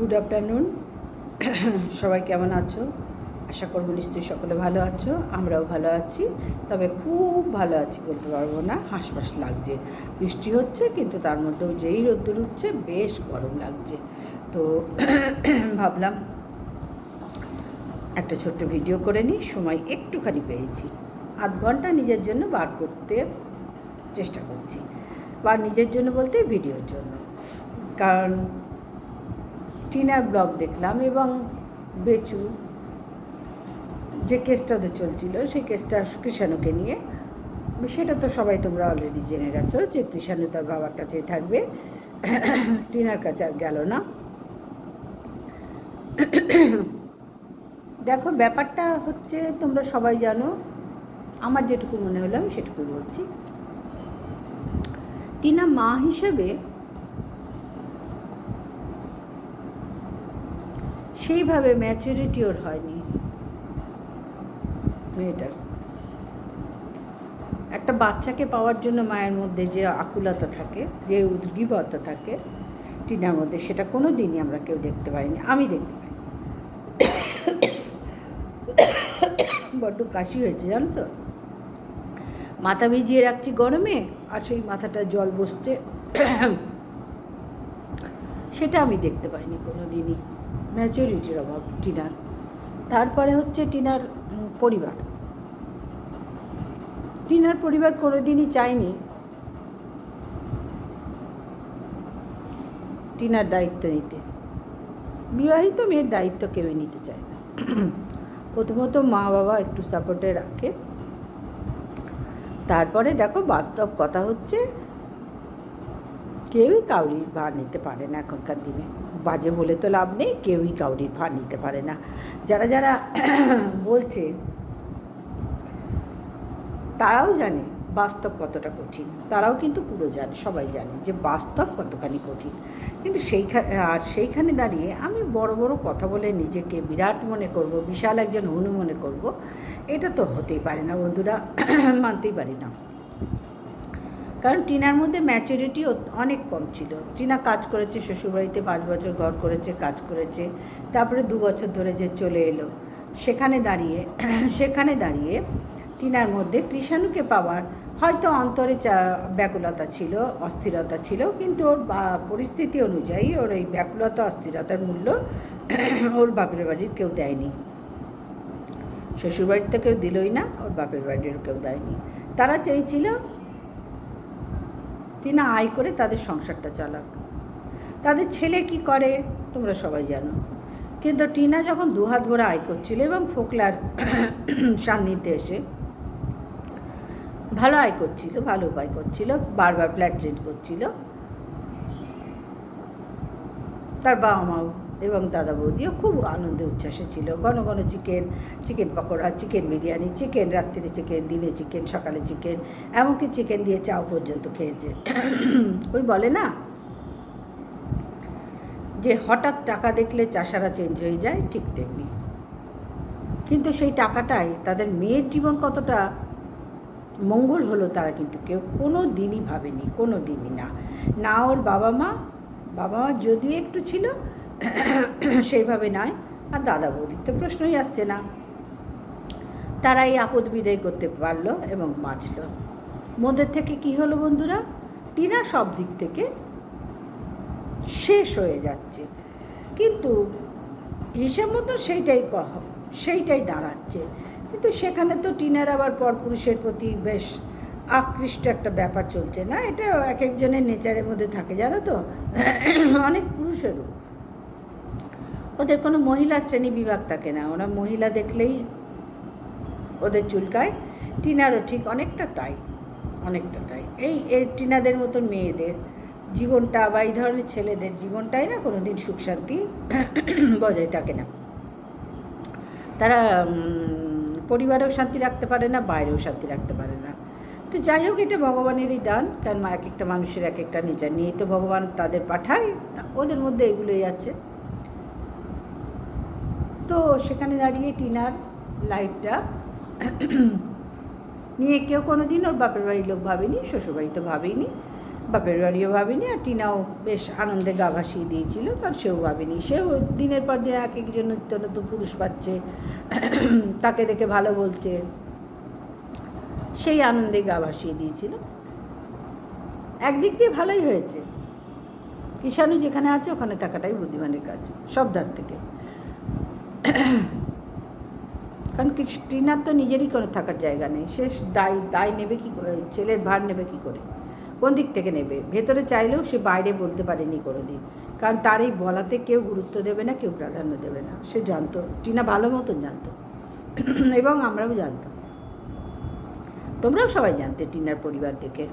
Good afternoon সবাই কেমন আছো? আশা করব নিশ্চয়ই সকলে ভালো আছো, আমরাও ভালো আছি। তবে খুব ভালো আছি বলতে পারব না, হাঁসফাঁস লাগছে। বৃষ্টি হচ্ছে, কিন্তু তার মধ্যেও যেই রোদ্দুর উঠছে, বেশ গরম লাগছে। তো ভাবলাম একটা ছোট্ট ভিডিও করে নিই, সময় একটুখানি পেয়েছি। আধ ঘণ্টা নিজের জন্য বার করতে চেষ্টা করছি, বা নিজের জন্য বলতে ভিডিওর জন্য। কারণ টিনার ব্লগ দেখলাম এবং বেচু যে কেসটা ওদের চলছিল, সেই কেসটা কৃষাণুকে নিয়ে। সেটা তো সবাই তোমরা অলরেডি জেনে গেছো যে কৃষাণু তার বাবার কাছেই থাকবে। টিনার কাছে আর গেল না। দেখো, ব্যাপারটা হচ্ছে তোমরা সবাই জানো, আমার যেটুকু মনে হলো আমি সেটুকু বলছি। টিনা মা হিসেবে সেইভাবে ম্যাচুরিটি ওর হয়নি। মেয়েটার। একটা বাচ্চাকে পাওয়ার জন্য মায়ের মধ্যে যে আকুলতা থাকে, যে উদ্গীবতা থাকে, টিনার মধ্যে সেটা কোনো দিনই আমরা কেউ দেখতে পাইনি, আমি দেখতে পাই বড্ড কাশি হয়েছে, জানো তো? মাথা ভিজিয়ে রাখছি গরমে, আর সেই মাথাটা জল বসছে। সেটা আমি দেখতে পাইনি কোনো দিনই ম্যাচুরিটির অভাব, টিনার। তারপরে হচ্ছে টিনার পরিবার। টিনার পরিবার কোনোদিনই চায়নি টিনার দায়িত্ব নিতে। বিবাহিত মেয়ের দায়িত্ব কেউই নিতে চায় না। প্রথমত মা বাবা একটু সাপোর্টে রাখে। তারপরে দেখো বাস্তব কথা হচ্ছে কেউই কাউরির ভার নিতে পারে না এখনকার দিনে। বাজে বলে তো লাভ নেই, কেউই কাউরির ভার নিতে পারে না। যারা যারা বলছে, তারাও জানে বাস্তব কতটা কঠিন। তারাও কিন্তু পুরো জানে, সবাই জানে যে বাস্তব কতখানি কঠিন। কিন্তু সেইখানে আর সেইখানে দাঁড়িয়ে আমি বড় বড় কথা বলে নিজেকে বিরাট মনে করব, বিশাল একজন হনু মনে করব, এটা তো হতেই পারে না বন্ধুরা, মানতেই পারি না। কারণ টিনার মধ্যে ম্যাচুরিটি অনেক কম ছিল। টিনা কাজ করেছে, শ্বশুরবাড়িতে পাঁচ বছর ঘর করেছে, কাজ করেছে। তারপরে দু বছর ধরে যে চলে এলো, সেখানে দাঁড়িয়ে সেখানে দাঁড়িয়ে টিনার মধ্যে কৃষাণুকে পাওয়ার হয়তো অন্তরে ব্যাকুলতা ছিল, অস্থিরতা ছিল, কিন্তু ওর পরিস্থিতি অনুযায়ী ওর এই ব্যাকুলতা, অস্থিরতার মূল্য ওর বাপের বাড়ির কেউ দেয়নি। শ্বশুরবাড়িতে কেউ দিলই না, ওর বাপের বাড়ির কেউ দেয়নি। তারা চেয়েছিল টিনা আয় করে তাদের সংসারটা চালাক। তাদের ছেলে কি করে, তোমরা সবাই জানো। কিন্তু টিনা যখন দুহাত ভরে আয় করছিল এবং ফোকলার সান্নিধ্যে এসে ভালো আয় করছিল, ভালো উপায় করছিল, বারবার ফ্ল্যাট চেঞ্জ করছিল, তার বাবা মাও এবং দাদা বৌদিও খুব আনন্দে উচ্ছ্বাসে ছিল। ঘন ঘন chicken chicken pakora chicken biryani chicken রাত্রিরে চিকেন দিনে চিকেন সকালে চিকেন এমনকি চিকেন দিয়ে চাও পর্যন্ত খেয়েছে। ওই বলে না? যে হঠাৎ টাকা দেখলে চাষারা চেঞ্জ হয়ে যায়, ঠিক তেমনি। কিন্তু সেই টাকাটাই তাদের মেয়ের জীবন কতটা মঙ্গল হলো তারা কিন্তু কেউ কোনো দিনই ভাবেনি কোনো দিনই না। না ওর বাবা মা বাবা মা যদিও একটু ছিল সেইভাবে নয়। আর দাদা বৌদির তো প্রশ্নই আসছে না। তারা এই আপদ বিদায় করতে পারল এবং বাঁচলো। মধ্যে থেকে কি হলো বন্ধুরা? টিনা সব দিক থেকে শেষ হয়ে যাচ্ছে। কিন্তু হিসাব মতো সেইটাই কহ সেইটাই দাঁড়াচ্ছে। কিন্তু সেখানে তো টিনার আবার পরপুরুষের প্রতি বেশ আকৃষ্ট একটা ব্যাপার চলছে না? এটা এক একজনের নেচারের মধ্যে থাকে, জানো তো? অনেক পুরুষেরও। ওদের কোনো মহিলা শ্রেণি বিভাগ থাকে না। ওরা মহিলা দেখলেই ওদের চুলকায়। টিনারও ঠিক অনেকটা তাই অনেকটা তাই। এই এই টিনাদের মতন মেয়েদের জীবনটা বা এই ধরনের ছেলেদের জীবনটাই না কোনো দিন সুখ শান্তি বজায় থাকে না। তারা পরিবারেও শান্তি রাখতে পারে না, বাইরেও শান্তি রাখতে পারে না। তো যাই হোক, এটা ভগবানেরই দান। কারণ এক একটা মানুষের এক একটা নেচার নিয়েই তো ভগবান তাদের পাঠায়। ওদের মধ্যে এগুলোই আছে। তো সেখানে দাঁড়িয়ে টিনার লাইফটা নিয়ে কেউ কোনো দিন ওর বাপের বাড়ির লোক ভাবেনি, শ্বশুরবাড়ি তো ভাবেনি বাপের বাড়িও ভাবেনি, আর টিনাও বেশ আনন্দে গা ভাসিয়ে দিয়েছিল, কারণ সেও ভাবেনি। সেও দিনের পর দিন এক একজন নিত্য নতুন পুরুষ পাচ্ছে, তাকে দেখে ভালো বলছে, সেই আনন্দে গা ভাসিয়ে দিয়েছিল। একদিক দিয়ে ভালোই হয়েছে। কিষাণু যেখানে আছে, ওখানে থাকাটাই বুদ্ধিমানের কাজ, সব ধার থেকে। কারণ টিনার তো নিজেরই কোনো থাকার জায়গা নেই। সে দায় দায় নেবে কী করে? ছেলের ভার নেবে কী করে? কোন দিক থেকে নেবে? ভেতরে চাইলেও সে বাইরে বলতে পারেনি কোনো দিন কারণ তার এই বলাতে কেউ গুরুত্ব দেবে না, কেউ প্রাধান্য দেবে না। সে জানতো, টিনা ভালো মতন জানতো। এবং আমরাও জানতাম। তোমরাও সবাই জানতে টিনার পরিবার থেকে।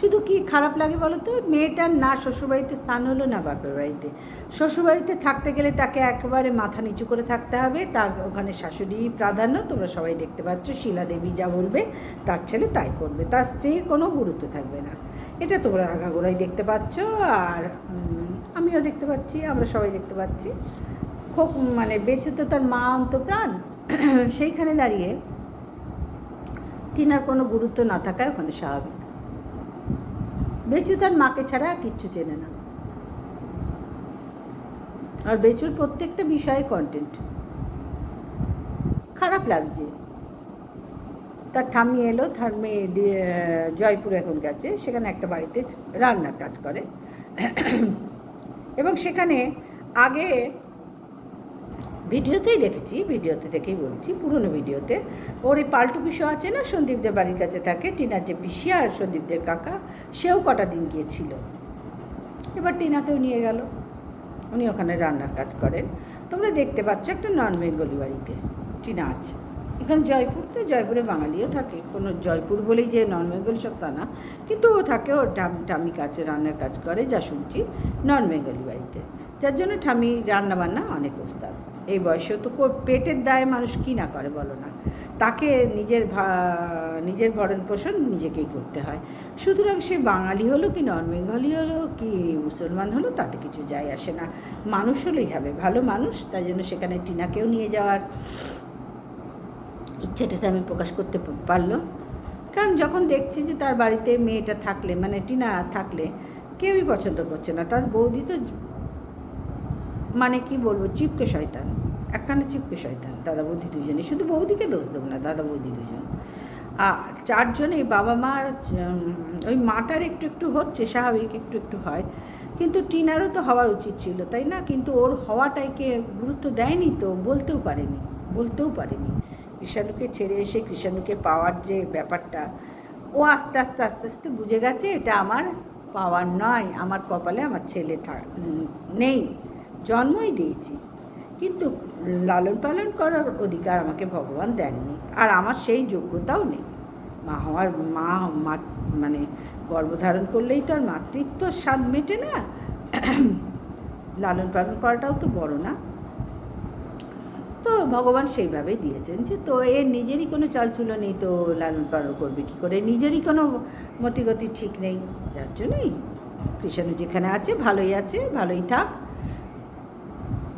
শুধু কি খারাপ লাগে বলো তো মেয়েটার না, শ্বশুরবাড়িতে স্থান হলো না বাপের বাড়িতে। শ্বশুরবাড়িতে থাকতে গেলে তাকে একেবারে মাথা নিচু করে থাকতে হবে। তার ওখানে শাশুড়ি প্রাধান্য, তোমরা সবাই দেখতে পাচ্ছ, শিলা দেবী যা বলবে, তার ছেলে তাই করবে। তার স্ত্রীর কোনো গুরুত্ব থাকবে না। এটা তোমরা আগাগোড়াই দেখতে পাচ্ছ। আর আমিও দেখতে পাচ্ছি, আমরা সবাই দেখতে পাচ্ছি। খুব মানে বেঁচে তো তার মা অন্তপ্রাণ। সেইখানে দাঁড়িয়ে টিনার কোনো গুরুত্ব না থাকায় ওখানে স্বাভাবিক। বেচু তার মাকে ছাড়া আর কিচ্ছু চেনে না। আর বেচুর প্রত্যেকটা বিষয়ে কন্টেন্ট খারাপ লাগছে। তার ঠাম্মি এলো মেয়ে জয়পুর এখন গেছে, সেখানে একটা বাড়িতে রান্নার কাজ করে। এবং সেখানে আগে ভিডিওতেই দেখেছি, ভিডিওতে দেখেই বলছি, পুরনো ভিডিওতে। ওর এই পাল্টু পিসু আছে না, সন্দীপদের বাড়ির কাছে থাকে, টিনার যে পিসি আর সন্দীপদের কাকা, সেও কটা দিন গিয়েছিল। এবার টিনাকেও নিয়ে গেল। উনি ওখানে রান্নার কাজ করেন। তোমরা দেখতে পাচ্ছ একটা নন বেঙ্গলি বাড়িতে টিনা আছে। এখানে জয়পুর তো, জয়পুরে বাঙালিও থাকে। কোনো জয়পুর বলেই যে নন বেঙ্গলি সব তা না। কিন্তু ও থাকে, ওর টামি কাছে রান্নার কাজ করে, যা শুনছি নন বেঙ্গলি বাড়িতে। যার জন্য ঠামি রান্নাবান্না অনেক ওস্তাদ। এই বয়সেও তো পেটের দায়ে মানুষ কী না করে বলো না। তাকে নিজের নিজের ভরণ পোষণ নিজেকেই করতে হয়। সুতরাং সে বাঙালি হলো কি নন বেঙ্গলি হলো কি মুসলমান হলো তাতে কিছু যায় আসে না। মানুষ হলেই হবে। ভালো মানুষ, তাই জন্য সেখানে টিনাকেও নিয়ে যাওয়ার ইচ্ছেটা আমি প্রকাশ করতে পারল। কারণ যখন দেখছি যে তার বাড়িতে মেয়েটা থাকলে মানে টিনা থাকলে, কেউই পছন্দ করছে না। তার বৌদি তো মানে কি বলব, চিপকে শয়তান। একখানে চিপকে শয়তান। দাদা বৌদি দুজনে শুধু বৌদিকে দোষ দেবো না, দাদা বৌদি দুজন আর চারজনে বাবা মার ওই মাটার একটু একটু হচ্ছে, স্বাভাবিক একটু একটু হয়। কিন্তু টিনারও তো হওয়ার উচিত ছিল, তাই না? কিন্তু ওর হওয়াটাইকে গুরুত্ব দেয়নি তো, বলতেও পারেনি বলতেও পারেনি। কৃষাণুকে ছেড়ে এসে কৃষাণুকে পাওয়ার যে ব্যাপারটা, ও আস্তে আস্তে আস্তে আস্তে বুঝে গেছে, এটা আমার পাওয়ার নয়, আমার কপালে আমার ছেলে থাক নেই। জন্মই দিয়েছি। কিন্তু লালন পালন করার অধিকার আমাকে ভগবান দেননি। আর আমার সেই যোগ্যতাও নেই। মা হওয়ার, মা মানে গর্ভধারণ করলেই তো আর মাতৃত্ব স্বাদ মেটে না। লালন পালন করাটাও তো বড় না। তো ভগবান সেইভাবেই দিয়েছেন যে, তো এর নিজেরই কোনো চালচুলো নেই, তো লালন পালন করবে কী করে? নিজেরই কোনো মতিগতি ঠিক নেই। যার জন্যই কৃষাণু যেখানে আছে, ভালোই আছে, ভালোই থাক।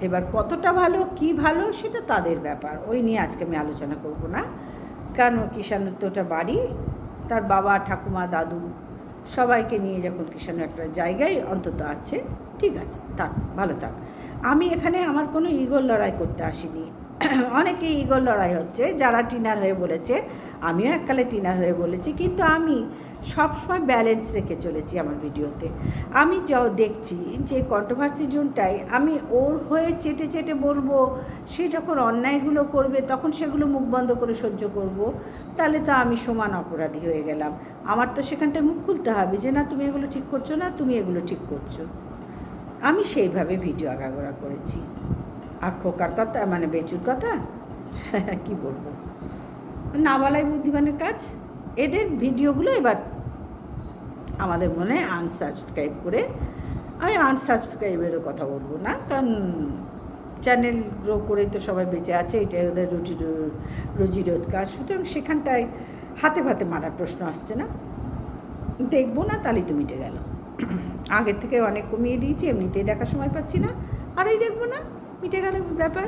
এবার কতটা ভালো, কি ভালো সেটা তাদের ব্যাপার। ওই নিয়ে আজকে আমি আলোচনা করব না। কেন কিষাণত্বটা বাড়ি? তার বাবা, ঠাকুমা, দাদু সবাইকে নিয়ে যখন কিষাণু একটা জায়গায় অন্তত আছে, ঠিক আছে, থাক, ভালো থাক। আমি এখানে আমার কোনো ইগোর লড়াই করতে আসিনি। অনেকে ইগোর লড়াই হচ্ছে, যারা টিনার হয়ে বলেছে, আমিও এককালে টিনার হয়ে বলেছি, কিন্তু আমি সবসময় ব্যালেন্স রেখে চলেছি আমার ভিডিওতে। আমি য দেখছি যে কন্ট্রোভার্সি জোনটাই আমি ওর হয়ে চেটে চেটে বলব, সে যখন অন্যায়গুলো করবে তখন সেগুলো মুখ বন্ধ করে সহ্য করব, তাহলে তো আমি সমান অপরাধী হয়ে গেলাম। আমার তো সেখানটায় মুখ খুলতে হবে যে না, তুমি এগুলো ঠিক করছ না, তুমি এগুলো ঠিক করছ। আমি সেইভাবে ভিডিও আগাগোড়া করেছি। আর খোকার কথা মানে বেচুর কথা? কি বলব? না বলাই বুদ্ধিমানের কাজ? এদের ভিডিওগুলো এবার আমাদের মনে আনসাবস্ক্রাইব করে আমি আনসাবস্ক্রাইবেরও কথা বলব না, কারণ চ্যানেল গ্রো করেই তো সবাই বেঁচে আছে, এটাই ওদের রুটি রুজি রোজগার। সুতরাং সেখানটায় হাতে ভাতে মারার প্রশ্ন আসছে না। দেখব না, তাহলেই তো মিটে গেল। আগের থেকে অনেক কমিয়ে দিয়েছি, এমনিতেই দেখার সময় পাচ্ছি না। আর এই দেখব না, মিটে গেল ব্যাপার।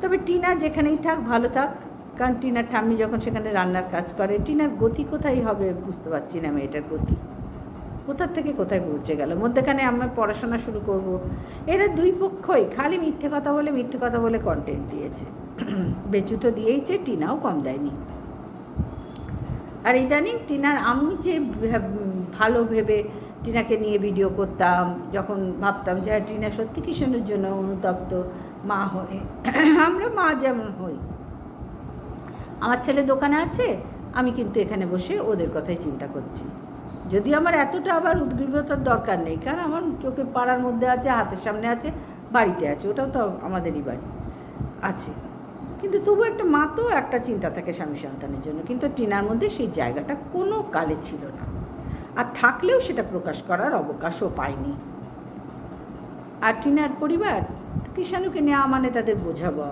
তবে টিনা যেখানেই থাক, ভালো থাক। কারণ টিনার ঠাম্মি যখন সেখানে রান্নার কাজ করে, টিনার গতি কোথায় হবে বুঝতে পারছি না মেয়েটার গতি। কোথার থেকে কোথায় পৌঁছে গেল? মধ্যেখানে আমরা পড়াশোনা শুরু করব। এরা দুই পক্ষই, খালি মিথ্যে কথা বলে মিথ্যে কথা বলে কন্টেন্ট দিয়েছে। বেচু তো দিয়েইছে, টিনাও কম দেয়নি। আর ইদানিং টিনার, আমি যে ভালো ভেবে টিনাকে নিয়ে ভিডিও করতাম, যখন ভাবতাম যে টিনা সত্যি কিষণের জন্য অনুতপ্ত মা হয়ে? আমরা মা যেমন হই। আমার ছেলে দোকানে আছে, আমি কিন্তু এখানে বসে ওদের কথাই চিন্তা করছি। যদি আমার এতটা আবার উদ্গ্রীবতার দরকার নেই, কারণ আমার চোখে পাড়ার মধ্যে আছে, হাতের সামনে আছে, বাড়িতে আছে, ওটাও তো আমাদেরই বাড়ি, আছে। কিন্তু তবু একটা মা তো একটা চিন্তা থাকে স্বামী সন্তানের জন্য, কিন্তু টিনার মধ্যে সেই জায়গাটা কোনো কালে ছিল না। আর থাকলেও সেটা প্রকাশ করার অবকাশও পায়নি। আর টিনার পরিবার, কৃষাণুকে নেওয়া মানে তাদের বোঝাবো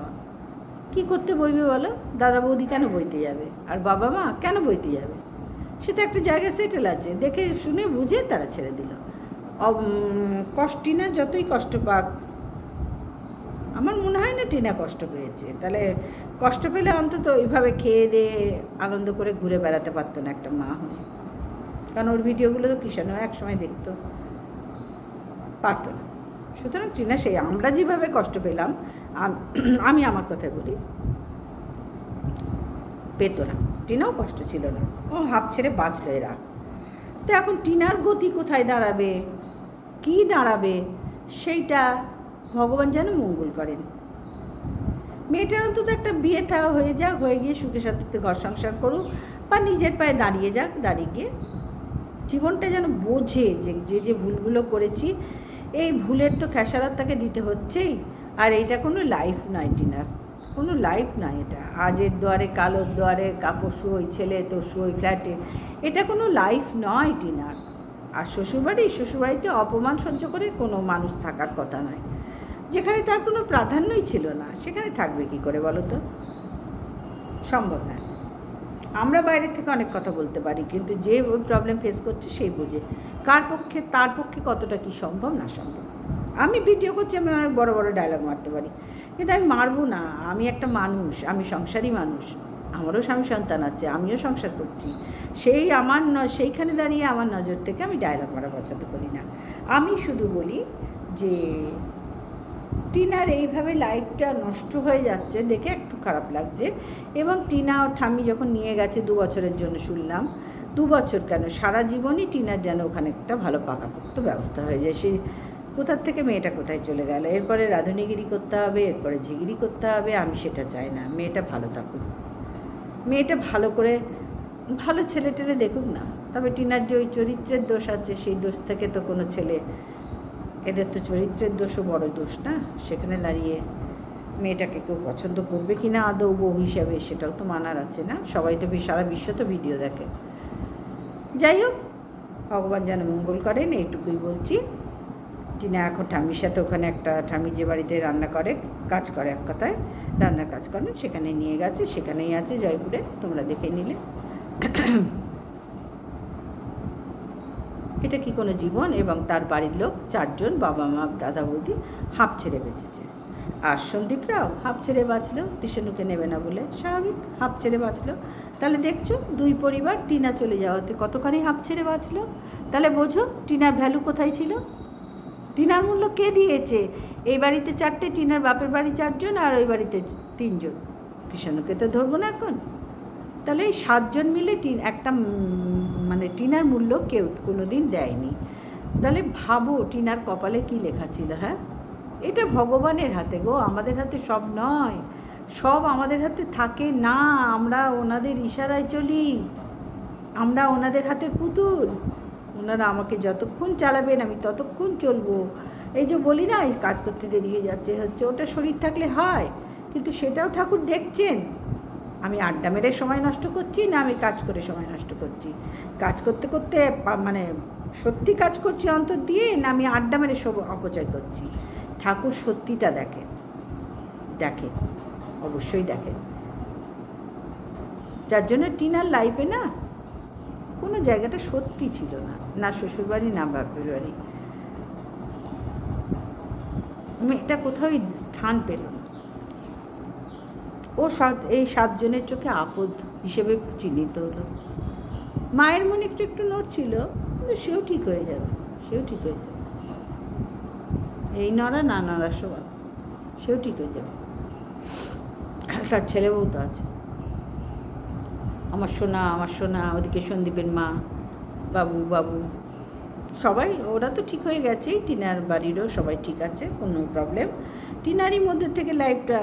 কি করতে বইবে বলো? দাদা বৌদি কেন বইতে যাবে? আর বাবা মা কেন বইতে যাবে? সে তো একটা জায়গায় সেটেল আছে। দেখে শুনে বুঝে তারা ছেড়ে দিল। কষ্ট টিনা যতই কষ্ট পাক, আমার মনে হয় না টিনা কষ্ট পেয়েছে। তাহলে কষ্ট পেলে অন্তত ওইভাবে খেয়ে দিয়ে আনন্দ করে ঘুরে বেড়াতে পারতো না একটা মা হয়ে। কারণ ওর ভিডিওগুলো তো কিষানও এক সময় দেখতো। পারতো না। সুতরাং টিনা, সেই আমরা যেভাবে কষ্ট পেলাম আমি আমার কথাই বলি। পেতো না। টিনাও কষ্ট ছিল না। ও হাফ ছেড়ে বাঁচলো এরা। তো এখন টিনার গতি কোথায় দাঁড়াবে? কি দাঁড়াবে? সেইটা ভগবান যেন মঙ্গল করেন। মেয়েটার অন্তত একটা বিয়ে থা হয়ে যাক, হয়ে গিয়ে সুখে সাথে ঘর সংসার করুক বা নিজের পায়ে দাঁড়িয়ে যাক, দাঁড়িয়ে গিয়ে জীবনটা যেন বোঝে যে যে যে ভুলগুলো করেছি, এই ভুলের তো খেসারত তাকে দিতে হচ্ছেই। আর এইটা কোনো লাইফ নয় টিনার। কোনো লাইফ নয় এটা। আজের দুয়ারে, কালোর দুয়ারে, কাপড় শুয়োই, ছেলে তো শুয়োই ফ্ল্যাটে এটা কোনো লাইফ নয় টিনার আর শ্বশুরবাড়ি, শ্বশুরবাড়িতে অপমান সহ্য করে কোনো মানুষ থাকার কথা নয়। যেখানে তার কোনো প্রাধান্যই ছিল না, সেখানে থাকবে কি করে বলো তো? সম্ভব না। আমরা বাইরে থেকে অনেক কথা বলতে পারি, কিন্তু যে ওই প্রবলেম ফেস করছে সেই বুঝে। কার পক্ষে, তার পক্ষে কতটা কি সম্ভব? না সম্ভব। আমি ভিডিও করছি, আমি অনেক বড় বড় ডায়লগ মারতে পারি। কিন্তু আমি মারবো না। আমি একটা মানুষ, আমি সংসারী মানুষ। আমারও স্বামী সন্তান আছে, আমিও সংসার করছি। সেই আমার ন, সেইখানে দাঁড়িয়ে আমার নজর থেকে আমি ডায়লগ মারা পছন্দ করি না। আমি শুধু বলি যে, টিনার এইভাবে লাইফটা নষ্ট হয়ে যাচ্ছে দেখে একটু খারাপ লাগছে এবং টিনা ও ঠাম্মি যখন নিয়ে গেছে দু বছরের জন্য শুনলাম, দু বছর কেন? সারা জীবনই টিনার যেন ওখানে একটা ভালো পাকাপোক্ত ব্যবস্থা হয়ে যায়। সে কোথার থেকে মেয়েটা কোথায় চলে গেল? এরপরে রাধুনিগিরি করতে হবে, এরপরে ঝিগিরি করতে হবে, আমি সেটা চাই না। মেয়েটা ভালো থাকুক। মেয়েটা ভালো করে, ভালো ছেলে টেলে দেখুক না। তবে টিনার যে ওই চরিত্রের দোষ আছে, সেই দোষ থেকে তো কোনো ছেলে, এদের তো চরিত্রের দোষও বড় দোষ না। সেখানে দাঁড়িয়ে মেয়েটাকে কেউ পছন্দ করবে কি না আদৌ বউ হিসাবে সেটাও তো মানার আছে না। সবাই তো সারা বিশ্ব তো ভিডিও দেখে। যাই হোক, ভগবান যেন মঙ্গল করেন, এইটুকুই বলছি। টিনা এখন ঠাম্মির সাথে ওখানে একটা, ঠাম্মি যে বাড়িতে রান্না করে, কাজ করে এক কথায়, রান্নার কাজ করেন সেখানে নিয়ে গেছে, সেখানেই আছে জয়পুরে, তোমরা দেখে নিলে। এটা কি কোনো জীবন? এবং তার বাড়ির লোক চারজন, বাবা মা, দাদা বৌদি, হাফ ছেড়ে বেঁচেছে। আর সন্দীপরাও হাফ ছেড়ে বাঁচলো, টিশনুকে নেবে না বলে স্বাভাবিক, হাফ ছেড়ে বাঁচলো। তাহলে দেখছ, দুই পরিবার, টিনা চলে যাওয়াতে কতখানি হাফ ছেড়ে বাঁচলো? তাহলে বোঝো, টিনার ভ্যালু কোথায় ছিল? টিনার মূল্য কে দিয়েছে? এই বাড়িতে চারটে, টিনার বাপের বাড়ি চারজন আর ওই বাড়িতে তিনজন। কৃষণকে তো ধরবো না এখন। তাহলে এই সাতজন মিলে টিন একটা মানে টিনার মূল্য কেউ কোনো দিন দেয়নি। তাহলে ভাবো টিনার কপালে কি লেখা ছিল হ্যাঁ? এটা ভগবানের হাতে গো, আমাদের হাতে সব নয়। সব আমাদের হাতে থাকে। না, আমরা ওনাদের ইশারায় চলি। আমরা ওনাদের হাতে পুতুল। ওনারা আমাকে যতক্ষণ চালাবেন আমি ততক্ষণ চলবো। এই যে বলি না কাজ করতে দেরি হয়ে যাচ্ছে, হচ্ছে ওটা শরীর থাকলে হয়, কিন্তু সেটাও ঠাকুর দেখছেন। আমি আড্ডা মেরে সময় নষ্ট করছি না, আমি কাজ করে সময় নষ্ট করছি। কাজ করতে করতে মানে সত্যি কাজ করছি অন্তর দিয়ে না আমি আড্ডা মেরে সব অপচয় করছি? ঠাকুর সত্যিটা দেখেন দেখেন অবশ্যই দেখেন যার জন্য টিনার লাইফে না কোনো জায়গাটা সত্যি ছিল না না শ্বশুরবাড়ি, না বাপের বাড়ি মেয়েটা কোথাও স্থান পেল না। ও সাত, এই সাতজনের চোখে আপদ হিসেবে চিহ্নিত হলো। মায়ের মনে একটু একটু নড়ছিল কিন্তু সেও ঠিক হয়ে যাবে, সেও ঠিক হয়ে যাবে। এই নড়া, না নড়া সবার, সেও ঠিক হয়ে যাবে। তার ছেলে বউ তো আছে। আমার সোনা আমার সোনা, ওদিকে সন্দীপের মা, বাবু বাবু। সবাই, ওরা তো ঠিক হয়ে গেছেই টিনার বাড়িরও সবাই ঠিক আছে, কোনো প্রবলেম টিনারই মধ্যে থেকে লাইফটা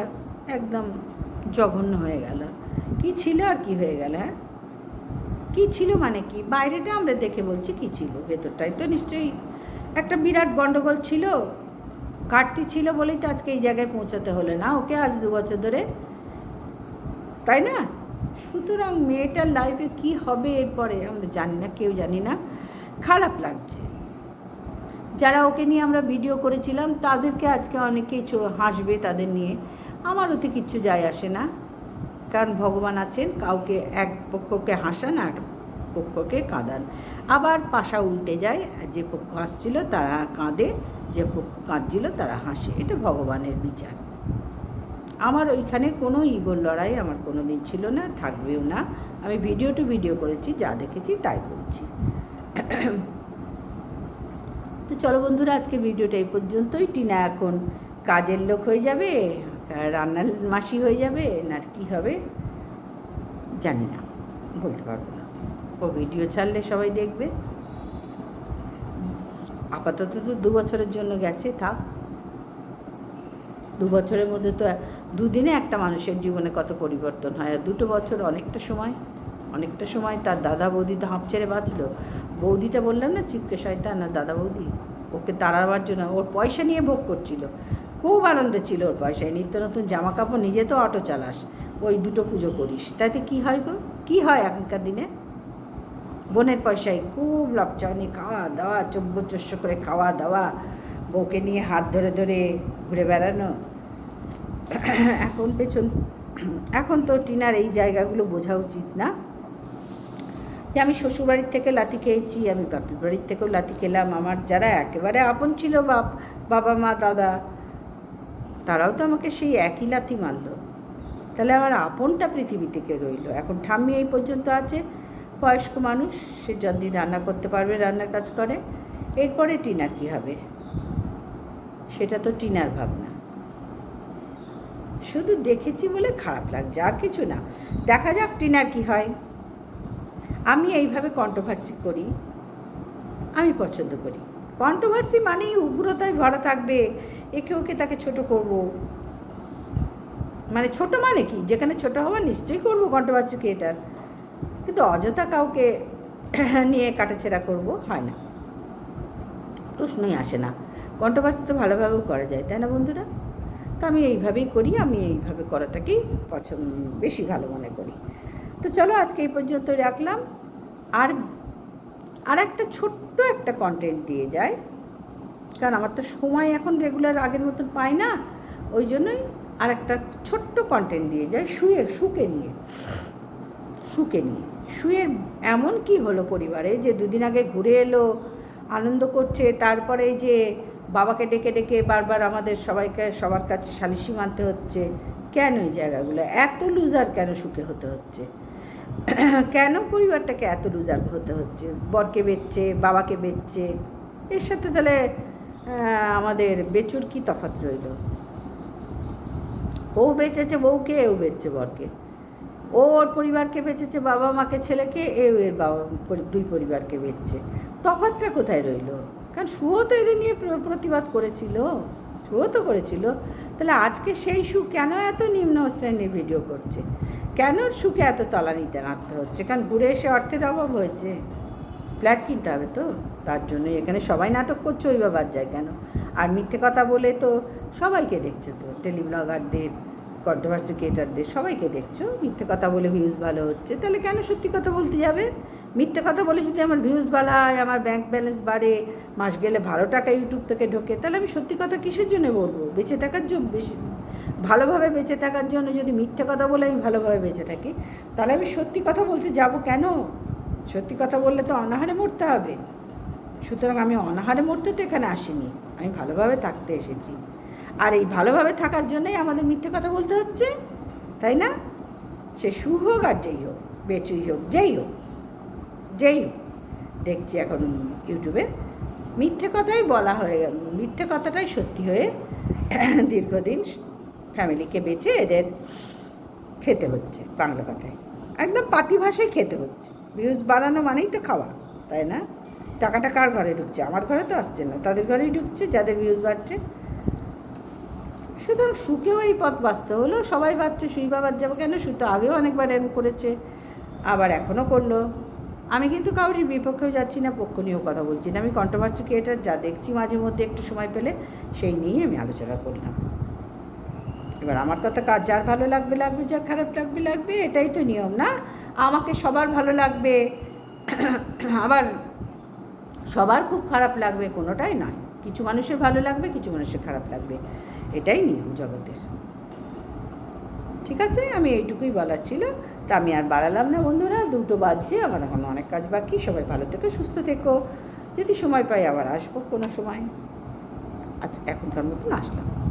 একদম জঘন্য হয়ে গেল। কি ছিল আর কি হয়ে গেল হ্যাঁ? কী ছিল মানে কি? বাইরেটা আমরা দেখে বলছি কি ছিল, ভেতরটাই তো নিশ্চয়ই একটা বিরাট গণ্ডগোল ছিল, ঘাটতি ছিল বলেই তো আজকে এই জায়গায় পৌঁছাতে হলো না, ওকে আজ দু বছর ধরে। তাই না? সুতরাং মেয়েটার লাইফে কি হবে এরপরে আমরা জানি না, কেউ জানি না। খারাপ লাগছে। যারা ওকে নিয়ে আমরা ভিডিও করেছিলাম, তাদেরকে আজকে অনেকেই চো- হাসবে তাদের নিয়ে। আমার ওতে কিচ্ছু যায় আসে না। কারণ ভগবান আছেন, কাউকে এক পক্ষকে হাসান আর পক্ষকে কাঁদান। আবার পাশা উল্টে যায়, যে পক্ষ হাসছিল তারা কাঁদে, যে পক্ষ কাঁদছিল তারা হাসে। এটা ভগবানের বিচার। আমার ওইখানে কোনো ইগোর লড়াই আমার কোনো দিন ছিল না, থাকবেও না। আমি ভিডিও টু ভিডিও করেছি, যা দেখেছি তাই বলছি তো চলো বন্ধুরা আজকে ভিডিওটা এই পর্যন্তই। টিনা এখন কাজের লোক হয়ে যাবে, রান্নার মাসি হয়ে যাবে, না কী হবে, জানি না, বলতে পারব না। ও ভিডিও ছাড়লে সবাই দেখবে। আপাতত তো দু বছরের জন্য গেছে, থাক। দু বছরের মধ্যে তো দুদিনে একটা মানুষের জীবনে কত পরিবর্তন হয় আর দুটো বছর অনেকটা সময় অনেকটা সময় তার দাদা বৌদি হাঁপ ছেড়ে বাঁচলো। বৌদিটা বললাম না, চিপকে শয়তান না দাদা বৌদি, ওকে তাড়াবার জন্য ওর পয়সা নিয়ে ভোগ করছিল। খুব আনন্দ ছিল ওর পয়সায়, নিত্য নতুন জামা কাপড় নিজে তো অটো চালাস, ওই দুটো পুজো করিস। তাতে কি হয় গো? কী হয় এখনকার দিনে? বোনের পয়সায় খুব লপচানি, খাওয়া দাওয়া চব্য চস্য করে খাওয়া দাওয়া, বউকে নিয়ে হাত ধরে ধরে ঘুরে বেড়ানো এখন পেছন, এখন তো টিনার এই জায়গাগুলো বোঝা উচিত না। যে আমি শ্বশুরবাড়ির থেকে লাতি খেয়েছি, আমি বাপির বাড়ির থেকেও লাতি খেলাম, আমার যারা একেবারে আপন ছিল বাপ, বাবা, মা, দাদা, তারাও তো আমাকে সেই একই লাথি মারলো। তাহলে আমার আপনটা পৃথিবী থেকে রইল? এখন ঠাম্মি এই পর্যন্ত আছে, বয়স্ক মানুষ, সে যতদিন রান্না করতে পারবে, রান্নার কাজ করে। এরপরে টিনার কি হবে? সেটা তো টিনার ভাবনা। শুধু দেখেছি বলে খারাপ লাগছে, আর কিছু না। দেখা যাক টিনার কি হয়। আমি এইভাবে কন্ট্রোভার্সি করি। আমি পছন্দ করি। কন্ট্রোভার্সি মানেই উগ্রতায় ভরা থাকবে, একে ওকে তাকে ছোট করব। মানে ছোট মানে কি? যেখানে ছোট হওয়া নিশ্চয়ই করব কন্ট্রোভার্সি ক্রিয়েটার কিন্তু অযথা কাউকে নিয়ে কাটাছেড়া করব, হয় না। প্রশ্নই আসে না। কন্ট্রোভার্সি তো ভালোভাবেও করা যায়, তাই না বন্ধুরা? তো আমি এইভাবেই করি, আমি এইভাবে করাটাকেই পছন্দ, বেশি ভালো মনে করি। তো চলো আজকে এই পর্যন্ত রাখলাম। আর আর একটা ছোট্ট একটা কন্টেন্ট দিয়ে যায় কারণ আমার তো সময় এখন রেগুলার আগের মতন পাই না। ওই জন্যই আর একটা ছোট্ট কন্টেন্ট দিয়ে যায় শুয়ে, শুকে নিয়ে। শুকে নিয়ে। শুয়ের এমন কি হলো পরিবারে যে দুদিন আগে ঘুরে এলো, আনন্দ করছে, তারপরে যে বাবাকে ডেকে ডেকে বারবার আমাদের সবাইকে সবার কাছে সালিশি মানতে হচ্ছে। কেন এই জায়গাগুলো? এত লুজার কেন সুখে হতে হচ্ছে? কেন পরিবারটাকে এত লুজার হতে হচ্ছে? বরকে বেচছে, বাবাকে বেচছে? এর সাথে তাহলে আমাদের বেচুর কি তফাৎ রইল? ও বেচেছে বউকে, এও বেচছে বরকে। ও ওর পরিবারকে বেচেছে বাবা মাকে ছেলেকে, এও এর বাবা, দুই পরিবারকে বেচছে। তফাৎটা কোথায় রইল? কারণ সুও তো এদের নিয়ে প্রতিবাদ করেছিল সুও তো করেছিল। তাহলে আজকে সেই সু কেন এত নিম্ন শ্রেণির ভিডিও করছে? কেন সুখে এত তলানিতে নামতে হচ্ছে? কারণ ঘুরে এসে অর্থের অভাব হয়েছে। ফ্ল্যাট কিনতে হবে তো, তার জন্য এখানে সবাই নাটক করছে, ওই বাবার যায় কেন? আর মিথ্যে কথা বলে তো সবাইকে দেখছ তো, টেলিব্লগারদের কন্ট্রোভার্সি ক্রিয়েটারদের সবাইকে দেখছ? মিথ্যে কথা বলে ভিউজ ভালো হচ্ছে, তাহলে কেন সত্যি কথা বলতে যাবে? মিথ্যে কথা বলে যদি আমার ভিউজ ভালো হয় আমার ব্যাংক ব্যালেন্স বাড়ে, মাস গেলে ভালো টাকা ইউটিউব থেকে ঢোকে, তাহলে আমি সত্যি কথা কিসের জন্য বলব? বেঁচে থাকার জন্য ভালোভাবে বেঁচে থাকার জন্য যদি মিথ্যে কথা বলে আমি ভালোভাবে বেঁচে থাকি, তাহলে আমি সত্যি কথা বলতে যাব কেন? সত্যি কথা বললে তো অনাহারে মরতে হবে। সুতরাং আমি অনাহারে মরতে তো এখানে আসিনি, আমি ভালোভাবে থাকতে এসেছি। আর এই ভালোভাবে থাকার জন্যই আমাদের মিথ্যে কথা বলতে হচ্ছে, তাই না? সে সু হোক আর যেই হোক, বেচুই হোক, যেই হোক। যেই দেখছি এখন ইউটিউবে। মিথ্যে কথাই বলা হয়ে গেল। মিথ্যে কথাটাই সত্যি হয়ে দীর্ঘদিন ফ্যামিলিকে বেঁচে এদের খেতে হচ্ছে বাংলা কথায়। একদম পাতি ভাষায় খেতে হচ্ছে। ভিউজ বাড়ানো মানেই তো খাওয়া, তাই না? টাকাটা কার ঘরে ঢুকছে? আমার ঘরে তো আসছে না, তাদের ঘরেই ঢুকছে, যাদের ভিউজ বাড়ছে। সুতরাং সুখেও এই পথ বাঁচতে হলো, সবাই বাচ্চা সুই বাবার যাব কেন? সুতো আগেও অনেকবার এরম করেছে, আবার এখনও করল। আমি কিন্তু কাউরির বিপক্ষেও যাচ্ছি না পক্ষ নিয়েও কথা বলছি না। আমি কন্ট্রোভার্সি ক্রিয়েটার যা দেখছি মাঝে মধ্যে একটু সময় পেলে সেই নিয়েই আমি আলোচনা করলাম। এবার আমার কথা কার, যার ভালো লাগবে লাগবে, যার খারাপ লাগবে লাগবে, এটাই তো নিয়ম না? আমাকে সবার ভালো লাগবে, আবার সবার খুব খারাপ লাগবে কোনোটাই নয়। কিছু মানুষের ভালো লাগবে, কিছু মানুষের খারাপ লাগবে, এটাই নিয়ম জগতের। ঠিক আছে? আমি এইটুকুই বলার ছিল। তা আমি আর বাড়ালাম না, বন্ধুরা। দুটো বাজছে, আমার এখন অনেক কাজ বাকি। সবাই ভালো থেকো, সুস্থ থেকো। যদি সময় পাই আবার আসব কোনো সময়। আচ্ছা এখনকার মতন আসলাম।